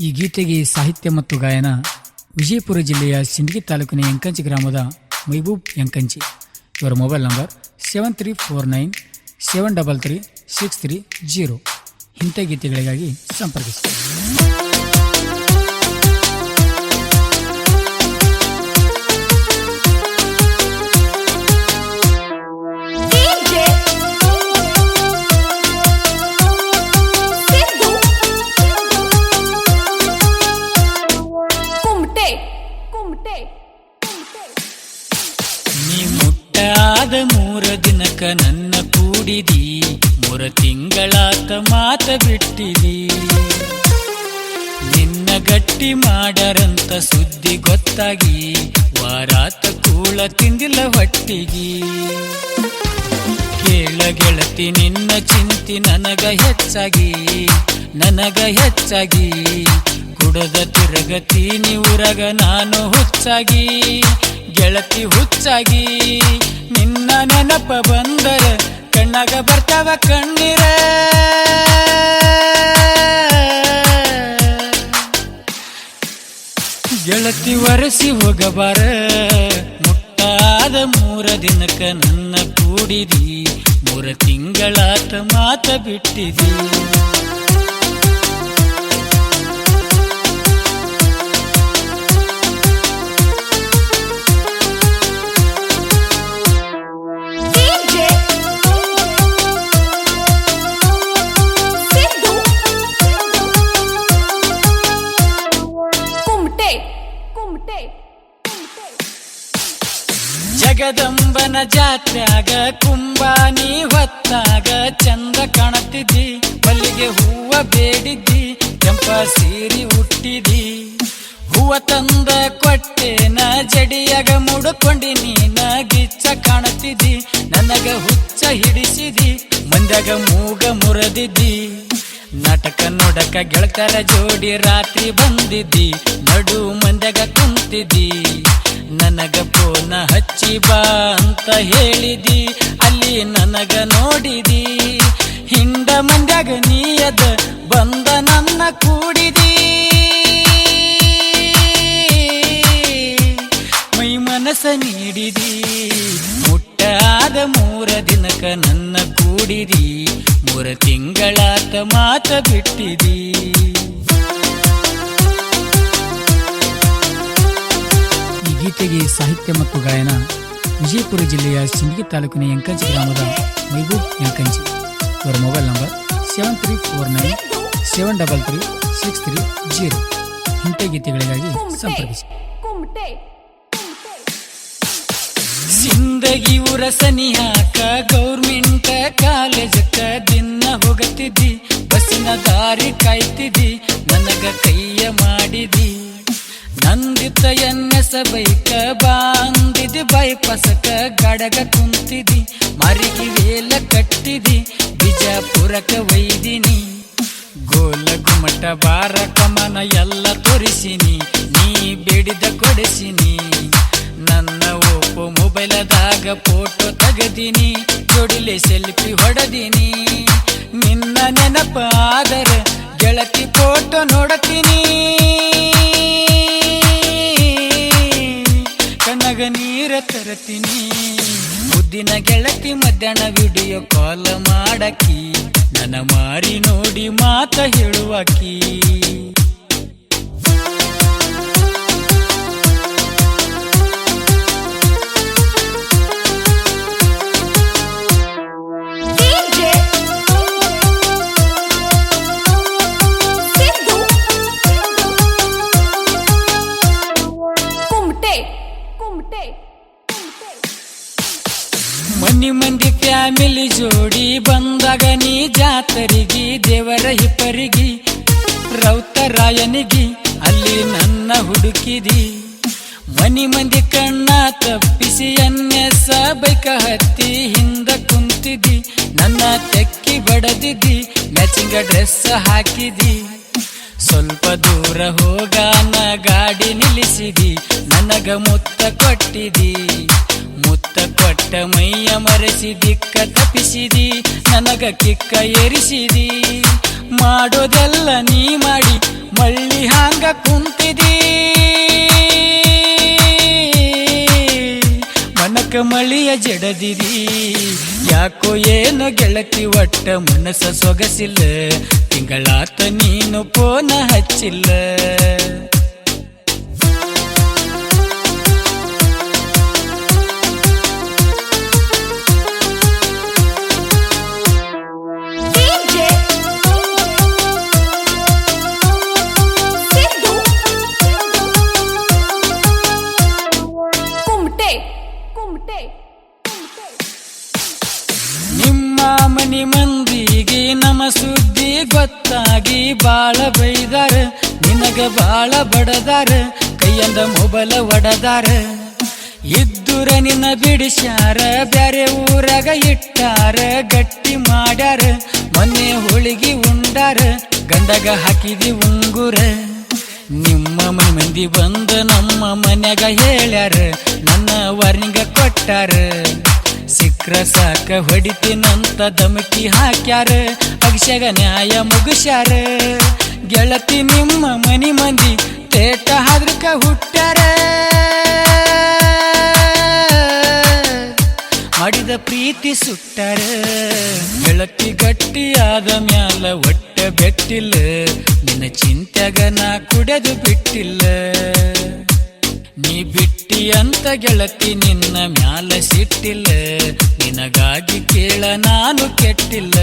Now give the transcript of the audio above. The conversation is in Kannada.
ಈ ಗೀತೆಗೆ ಸಾಹಿತ್ಯ ಮತ್ತು ಗಾಯನ ವಿಜಯಪುರ ಜಿಲ್ಲೆಯ ಸಿಂದಗಿ ತಾಲೂಕಿನ ಯಂಕಂಚಿ ಗ್ರಾಮದ ಮೈಬೂಬ್ ಯಂಕಂಚಿ ಇವರ mobile number seven three four nine seven double three six three zero. ಇಂಥ ಗೀತೆಗಳಿಗಾಗಿ ಸಂಪರ್ಕಿಸಿ. ಮುಟ್ಟಾದ ಮೂರ ದಿನಕ ನನ್ನ ಕೂಡಿದಿ. ಮೂರ ತಿಂಗಳಾತ ಮಾತ ಬಿಟ್ಟಿದಿ. ನಿನ್ನ ಗಟ್ಟಿ ಮಾಡರಂತ ಸುದ್ದಿ ಗೊತ್ತಾಗಿ. ವಾರಾತ ಕೂಳ ತಿಂದಿಲ್ಲ ಹೊಟ್ಟಿಗಿ. ಕೇಳ ಗೆಳತಿ, ನಿನ್ನ ಚಿಂತಿ ನನಗ ಹೆಚ್ಚಾಗಿ. ನನಗ ಹೆಚ್ಚಾಗಿ. ಕುಡದ ನೀ ಊರಗ ನಾನು ಹುಚ್ಚಾಗಿ. ಗೆಳತಿ ಹುಚ್ಚಾಗಿ. ನಿನ್ನ ನೆನಪ ಬಂದರ ಕಣ್ಣಾಗ ಬರ್ತಾವ ಕಣ್ಣೀರ. ಗೆಳತಿ ಒರೆಸಿ ಹೋಗಬಾರ, ಮುಟ್ಟಾದ ಮೂರ ದಿನಕ ನನ್ನ ಕೂಡಿದಿ. ಮೂರ ತಿಂಗಳಾತ ಮಾತ ಬಿಟ್ಟಿದಿ. ಜಗದಂಬನ ಜಾತ್ಯಾಗ ಕುಂಬಾನಿ ಹೊತ್ತಾಗ ಚಂದ ಕಾಣತಿದ್ದಿ ಮಲ್ಲಿಗೆ ಹೂವ ಬೇಡಿದ್ದಿ, ಕೆಂಪ ಸೀರಿ ಹುಟ್ಟಿದಿ ಹೂವ ತಂದ ಕೊಟ್ಟೆನ ಜಡಿಯಾಗ ಮುಡ್ಕೊಂಡಿ ನೀನ ಗಿಚ್ಚ ಕಾಣತಿದ್ದಿ ನನಗ ಹುಚ್ಚ ಹಿಡಿಸಿದಿ ಮಂದಾಗ ಮೂಗ ಮುರದಿದ್ದಿ. ನಾಟಕ ನೋಡಕ ಗೆಳತರ ಜೋಡಿ ರಾತ್ರಿ ಬಂದಿದ್ದಿ, ನಡು ಮಂದ್ಯಾಗ ಕುಂತಿದ್ದಿ. ನನಗ ಹಚ್ಚಿ ಬಾ ಅಂತ ಹೇಳಿದಿ. ಅಲ್ಲಿ ನನಗ ನೋಡಿದಿ. ಹಿಂಡ ಮುಂದಾಗ ನೀಯದ ಬಂದ ನನ್ನ ಕೂಡಿದಿ. ಮೈ ಮನಸ ನೀಡಿದಿ. ಮುಟ್ಟಾದ ಮೂರ ದಿನಕ ನನ್ನ ಕೂಡಿದಿ. ಮೂರ ತಿಂಗಳಾತ ಮಾತ ಬಿಟ್ಟಿದಿ. ಗೀತೆಗೆ ಸಾಹಿತ್ಯ ಮತ್ತು ಗಾಯನ ವಿಜಯಪುರ ಜಿಲ್ಲೆಯ ಸಿಂದಗಿ ತಾಲೂಕಿನ ಯಂಕಂಚಿ ಗ್ರಾಮದ ಮೈಬೂಬ್ ಯಂಕಂಚಿ ಇವರ mobile number seven three four nine seven double three six three zero. ಇಂಥ ಗೀತೆಗಳಿಗಾಗಿ ಸಂಪರ್ಕಿಸಿ. ಜಿಂದಗಿ ಉರಸನಿಯಾಕ ಗೌರ್ಮೆಂಟ್ ಕಾಲೇಜಕ್ಕ ದಿನ ಹೋಗತಿದ್ದಿ ಬಸ್ಸಿನ ದಾರಿ ಕಾಯ್ತಿದ್ದಿ, ನನಗ ಕೈಯ ಮಾಡಿದಿ ನಂದಿತ ಬೈಕ ಬಾಂದಿದಿ ಬೈಪಸಕ ಗಡಗ ಕುಂತಿದಿ, ಮರಿಗೆ ವೇಲ ಕಟ್ಟಿದಿ ಬಿಜಾಪುರಕ ವೈದಿನಿ ಗೋಲ ಗುಮಟ ಬಾರ ಕಮನ ಎಲ್ಲ ತೋರಿಸಿನಿ, ನೀ ಬೇಡಿದ ಕೊಡಿಸಿನಿ. ನನ್ನ ಓಪೋ ಮೊಬೈಲದಾಗ ಫೋಟೋ ತೆಗೆದಿನಿ, ಜೋಡಿಲೆ ಸೆಲ್ಫಿ ಹೊಡೆದಿನಿ. ನಿನ್ನ ನೆನಪಾದರೆ ಗೆಳತಿ ಫೋಟೋ ನೋಡತೀನಿ. ತರತೀನಿ. ಮುದ್ದಿನ ಗೆಳತಿ ಮಧ್ಯಾಹ್ನ ವಿಡಿಯೋ ಕಾಲ್ ಮಾಡಕಿ ನನ್ನ ಮಾರಿ ನೋಡಿ ಮಾತ ಹೇಳುವಾಕಿ ಫ್ಯಾಮಿಲಿ ಜೋಡಿ ಬಂದಾಗ ನೀ ಜಾತರಿಗಿ, ದೇವರ ಹಿಪ್ಪರಿಗಿ, ರೌತರಾಯನಿಗಿ ಅಲ್ಲಿ ನನ್ನ ಹುಡುಕಿದಿ. ಮನಿ ಮಂದಿ ಕಣ್ಣ ತಪ್ಪಿಸಿ ಎನ್ನೆಸ ಬೈಕ ಹತ್ತಿ ಹಿಂದ ಕುಂತಿದಿ. ನನ್ನ ತೆಕ್ಕಿ ಬಡದಿದ್ದಿ ಮ್ಯಾಚಿಂಗ ಡ್ರೆಸ್ ಹಾಕಿದಿ. ಸ್ವಲ್ಪ ದೂರ ಹೋಗಾನ ಗಾಡಿ ನಿಲ್ಲಿಸಿದಿ. ನನಗ ಮುತ್ತ ಕೊಟ್ಟಿದಿ. ಮುತ್ತ ಮೈಯ ಮರೆಸಿ, ದಿಕ್ಕ ತಪ್ಪಿಸಿದಿ, ನನಗ ಕಿಕ್ಕ ಏರಿಸಿದಿ. ಮಾಡೋದೆಲ್ಲ ನೀ ಮಾಡಿ, ಮಳ್ಳಿ ಹಾಂಗ ಕುಂತಿದಿ. ಮನಕ ಮಳಿಯ ಜಡದಿರಿ ಯಾಕೋ ಏನು ಗೆಳತಿ ಒಟ್ಟ ಮನಸ ಸೊಗಸಿಲ್ಲ. ತಿಂಗಳಾತ ನೀನು ಪೋನ ಹಚ್ಚಿಲ್ಲ. ಗೊತ್ತಾಗಿ ಬಾಳ ಬೈದಾರ, ನಿನಗ ಬಾಳ ಬಡದಾರ, ಕೈಯಂದ ಮೊಬಲ ಒಡದಾರ. ಇದ್ದುರ ನಿನ್ನ ಬಿಡಿಸ್ಯಾರ, ಬ್ಯಾರೆ ಊರಾಗ ಇಟ್ಟಾರ, ಗಟ್ಟಿ ಮಾಡ್ಯಾರ, ಮೊನ್ನೆ ಹೋಳಿಗೆ ಉಂಡಾರ, ಗಂಡಗ ಹಾಕಿದಿ ಉಂಗುರ. ನಿಮ್ಮ ಮಂದಿ ಬಂದು ನಮ್ಮ ಮನ್ಯಾಗ ಹೇಳ್ಯಾರ, ನನ್ನ ವಾರ್ನಿಂಗ ಕೊಟ್ಟಾರ. ಸಿಕ್ರ ಸಾಕ ದಮಕಿ ಹಾಕ್ಯಾರ. ಅಗಿಸ್ಯಾಗ ನ್ಯಾಯ ಮುಗಿಸ್ಯಾರ. ಗೆಳತಿ ನಿಮ್ಮ ಮನಿ ಮಂದಿ ತೇಟ ಹಾದ್ರಕ ಹುಟ್ಟ್ಯಾರ ಮಾಡಿದ ಪ್ರೀತಿ ಸುಟ್ಟಾರ. ಗೆಳತಿ ಗಟ್ಟಿಯಾದ ಮ್ಯಾಲ ಒಟ್ಟ ಬೆಟ್ಟಿಲ್ಲ. ನಿನ್ನ ಚಿಂತ್ಯಾಗ ನಾ ಕುಡೆದು ಬಿಟ್ಟಿಲ್ಲ. ನೀ ಬಿಟ್ಟಿ ಅಂತ ಗೆಳತಿ ನಿನ್ನ ಮ್ಯಾಲ ಸಿಟ್ಟಿಲ್ಲ. ನಿನಗಾಗಿ ಕೇಳ ನಾನು ಕೆಟ್ಟಿಲ್ಲ.